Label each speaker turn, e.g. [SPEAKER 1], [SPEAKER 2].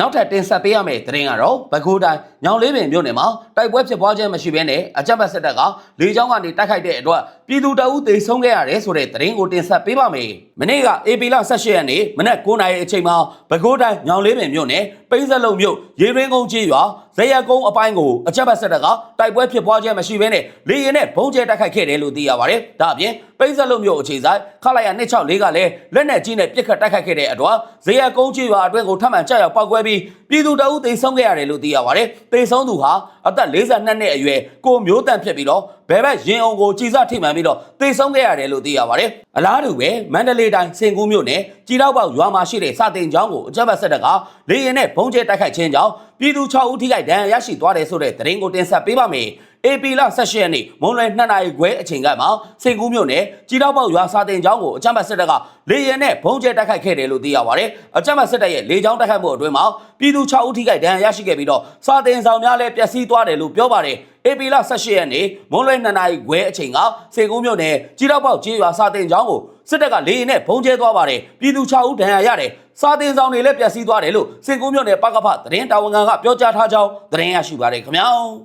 [SPEAKER 1] နောက်ထပ်တင်ဆက်ပေးရမယ့်သတင်းကတော့ဘကူတိုင်းညောင်လေးပင်မြို့နယ်မှာတိုက်ပွဲဖြစ်ပွားခြင်းမရှိဘဲနဲ့အကြမ်းဖက်စစ်တပ်ကလေကြောင်းကနေတိုက်ခိုက်တဲ့အတွက် ပြည်သူတအုပ်သေဆုံးခဲ့ရတယ်ဆိုတဲ့သတင်းကိုတင်ဆက်ပေးပါမယ်။မနေ့က AP လ18ရက်နေ့မနက်9:00နာရီအချိန်မှာဘကူတိုင်းညောင်လေးပင်မြို့နယ်ပိန်းစလုံးမြို့ရေရင်းကုန်းကြီးရွာဇရက်ကုန်းအပိုင်းကိုအကြမ်းဖက်စစ်တပ်ကတိုက်ပွဲဖြစ်ပွားခြင်းမရှိဘဲနဲ့လေရင်နဲ့ဘုံကျဲတိုက်ခိုက်ခဲ့တယ်လို့သိရပါတယ်။ဒါအပြင်ပိန်းစလုံးမြို့အခြေဆိုင်ခလာရ264ကလည်းလက်နက်ကြီးနဲ့ပစ်ခတ်တိုက်ခိုက်ခဲ့တဲ့အတွက်ဇရက်ကုန်းကြီးရွာအတွင်းကိုထပ်မံကြောက်ရောက်ပောက်ကွဲပြီးပြည်သူတအုပ်သေဆုံးခဲ့ရတယ်လို့သိရပါတယ်။သေဆုံးသူဟာ အသက်42နှစ်အရွယ်ကိုမျိုးတန့်ဖြစ်ပြီးတော့ဘယ်ဘက်ရင်အောင်ကိုကြီးစားထိမှန်ပြီးတော့သေဆုံးခဲ့ရတယ်လို့သိရပါတယ်။အလားတူပဲမန္တလေးတိုင်းစင်ကူးမြို့နယ်ကြီးတော့ပေါက်ရွာမှာရှိတဲ့စာတင်ကျောင်းကိုအကြမ်းဖက်စစ်တပ်ကလေရင်နဲ့ဘုံကျဲတိုက်ခိုက်ခြင်းကြောင့်ပြည်သူ6ဦးထိခိုက်ဒဏ်ရာရရှိသွားတယ်ဆိုတဲ့သတင်းကိုတင်ဆက်ပေးပါမယ်။ AP လ18ရက်နေ့မွန်လွယ်2နာရီခွဲအချိန်ကမှစင်ကူးမြို့နယ်ကြီးတော့ပေါက်ရွာစာတင်ကျောင်းကိုအကြမ်းဖက်စစ်တပ်ကလေရင်နဲ့ဘုံကျဲတိုက်ခိုက်ခဲ့တယ်လို့သိရပါတယ်။အကြမ်းဖက်စစ်တပ်ရဲ့လေကြောင်းတိုက်ခိုက်မှုအတွင်းမှာပြည်သူ6ဦးထိခိုက်ဒဏ်ရာရရှိခဲ့ပြီးတော့စာတင်ဆောင်များလည်းပျက်စီးသွားတယ်လို့ပြောပါတယ်။ AP လ18ရက်နေ့မွန်လွယ်2နာရီခွဲအချိန်ကစင်ကူးမြို့နယ်ကြီးတော့ပေါက်ကျေးရွာစာတင်ကျောင်းကိုစစ်တပ်ကလေရင်နဲ့ဘုံကျဲသွားပါတယ်။ပြည်သူ6ဦးဒဏ်ရာရတယ်။စာတင်ဆောင်တွေလည်းပျက်စီးသွားတယ်လို့စင်ကူးမြို့နယ်ပကဖသတင်းတာဝန်ခံကပြောကြားထားကြောင်းသတင်းရရှိပါတယ်ခင်ဗျာ။